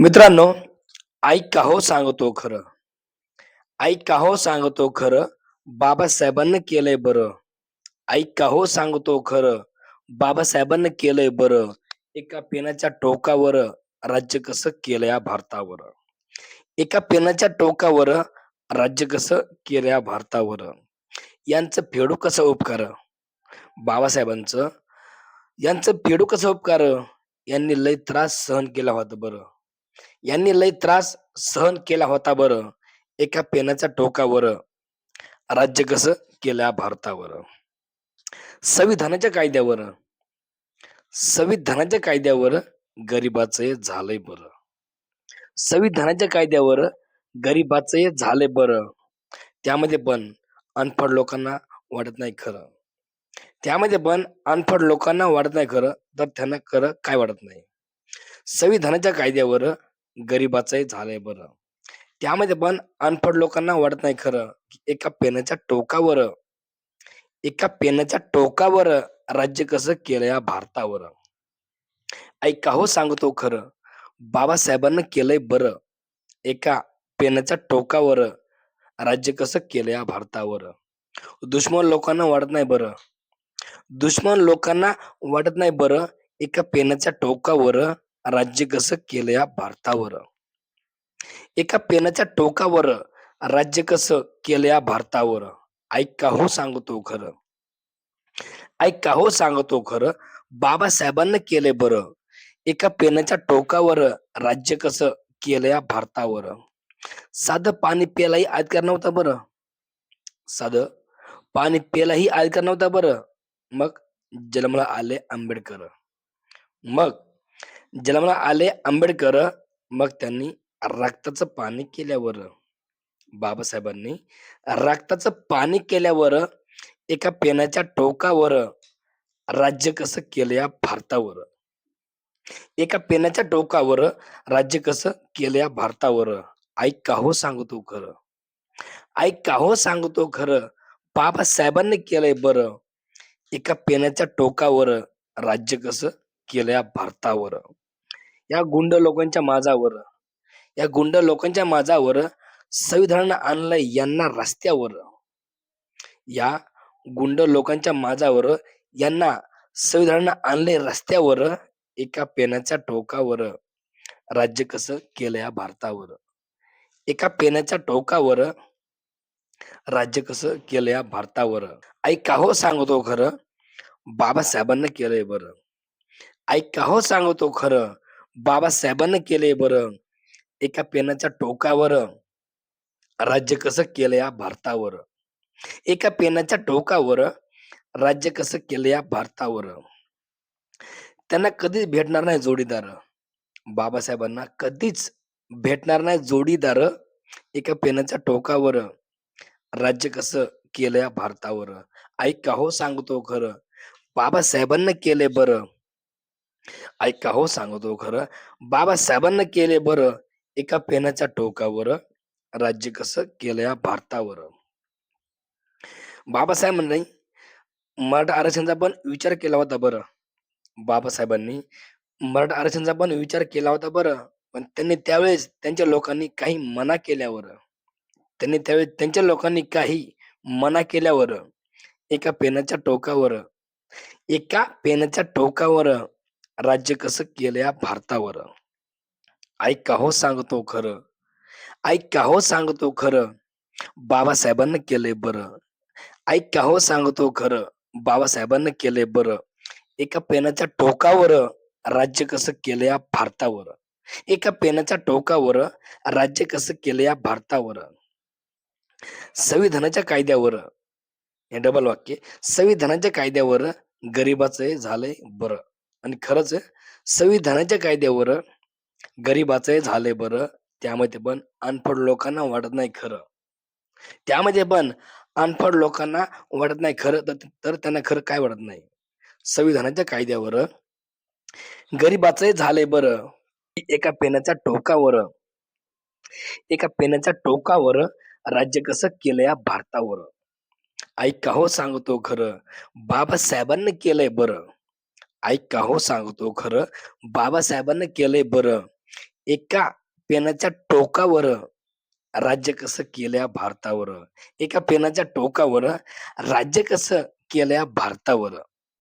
मित्रांनो ऐका का हो सांगतो खरं. ऐका का हो सांगतो खरं. बाबासाहेबांना केलंय बरं. ऐका का हो सांगतो खरं. बाबासाहेबांना केलंय बरं. एका पेनाच्या टोकावर राज्य कसं केलं या भारतावर. एका पेनाच्या टोकावर राज्य कसं केलं या भारतावर. यांचं फेडू कसं उपकार? बाबासाहेबांचं. यांचं फेडू कसं उपकार? यांनी लय त्रास सहन केला होता बरं. यांनी लय त्रास सहन केला होता बरं. एका पेनाच्या टोकावर. राज्य कसं केल्या भारतावर? संविधानाच्या कायद्यावर. संविधानाच्या कायद्यावर गरिबाचं झालंय बरं. संविधानाच्या कायद्यावर गरिबाचं हे झालंय बरं. त्यामध्ये पण अनफड लोकांना वाटत नाही खरं. त्यामध्ये पण अनफड लोकांना वाटत नाही खरं तर त्यांना खरं काय वाटत नाही. संविधानाच्या कायद्यावर गरिबाचंही झालंय बरं. त्यामध्ये पण अनफड लोकांना वाटत नाही खरं की एका पेनाच्या टोकावर एका पेनाच्या टोकावर राज्य कसं केलं या भारतावर. ऐका हो सांगतो खरं बाबासाहेबांना केलंय बरं एका पेनाच्या टोकावर राज्य कसं केलं या भारतावर. दुश्मन लोकांना वाटत नाही बरं. दुश्मन लोकांना वाटत नाही बरं एका पेनाच्या टोकावर राज्य कसं केलं या भारतावर? एका पेनाच्या टोकावर राज्य कसं केलं या भारतावर? ऐक का हो सांगतो खरं. ऐका हो सांगतो खरं? बाबासाहेबांना केलंय बरं. एका पेनाच्या टोकावर राज्य कसं केलं या भारतावर? साधं पाणी प्यायलाही अधिकार नव्हता बरं. साधं पाणी प्यायलाही अधिकार नव्हता बरं. मग जन्मला आले आंबेडकर. मग जन्माला आले आंबेडकर मग त्यांनी रक्ताचं पाणी केल्यावर बाबासाहेबांनी रक्ताचं पाणी केल्यावर एका पेनाच्या टोकावर राज्य कसं केलं या भारतावर? एका पेनाच्या टोकावर राज्य कसं केलं या भारतावर? ऐक का हो सांगतो खरं. ऐक का हो सांगतो खरं? बाबासाहेबांनी केलंय बरं. एका पेनाच्या टोकावर राज्य कसं केलं या भारतावर. या गुंड लोकांच्या माझावर या गुंड लोकांच्या माझावर संविधानानं आणलंय यांना रस्त्यावर. या गुंड लोकांच्या माझावर यांना संविधानानं आणलंय रस्त्यावर एका पेनाच्या टोकावर. राज्य कसं केलं या भारतावर. एका पेनाच्या टोकावर राज्य कसं केलं या भारतावर. ऐका का हो सांगतो खरं? बाबासाहेबांना केलंय बरं. ऐका हो सांगतो खरं. बाबासाहेबांना केलंय बरं. एका पेनाच्या टोकावर राज्य कसं केलं या भारतावर. एका पेनाच्या टोकावर राज्य कसं केलं या भारतावर. त्यांना कधीच भेटणार नाही जोडीदार. बाबासाहेबांना कधीच भेटणार नाही जोडीदार एका पेनाच्या टोकावर राज्य कसं केलं या भारतावर. ऐक हो सांगतो खरं. बाबासाहेबांना केलंय बरं. ऐक हो सांगतो खरं. बाबासाहेबांना केले बरं एका पेनाच्या टोकावर. राज्य कसं केलं या भारतावर. बाबासाहेबांनी मराठा आरक्षणाचा पण विचार केला होता बरं. बाबासाहेबांनी मराठा आरक्षणाचा पण विचार केला होता बरं पण त्यांनी त्यावेळेस त्यांच्या लोकांनी काही मना केल्यावर त्यांनी त्यावेळेस त्यांच्या लोकांनी काही मना केल्यावर एका पेनाच्या टोकावर एका पेनाच्या टोकावर राज्य कसं केलं या भारतावर? ऐका हो सांगतो खरं. ऐका हो सांगतो खरं. बाबासाहेबांना केलंय बरं. ऐका हो सांगतो खरं. बाबासाहेबांना केलंय बरं. एका पेनाच्या टोकावर राज्य कसं केलं या भारतावर? एका पेनाच्या टोकावर राज्य कसं केलं या भारतावर? संविधानाच्या कायद्यावर. हे डबल वाक्य. संविधानाच्या कायद्यावर गरिबाचं झालंय बरं. आणि खरंच आहे, संविधानाच्या कायद्यावर गरिबाचं झालंय बरं त्यामध्ये पण अनफड लोकांना वाटत नाही खरं. त्यामध्ये पण अनफड लोकांना वाटत नाही खरं तर तर त्यांना खरं काय वाटत नाही? संविधानाच्या कायद्यावर गरिबाचं झालंय बरं एका पेनाच्या टोकावर एका पेनाच्या टोकावर राज्य कसं केलं या भारतावर. ऐका का हो सांगतो खरं. बाबासाहेबांनी केलंय बरं. ऐक का हो सांगतो खरं. बाबासाहेबांना केलंय बरं. एका पेनाच्या टोकावर राज्य कसं केल्या भारतावर? एका पेनाच्या टोकावर राज्य कसं केल्या भारतावर?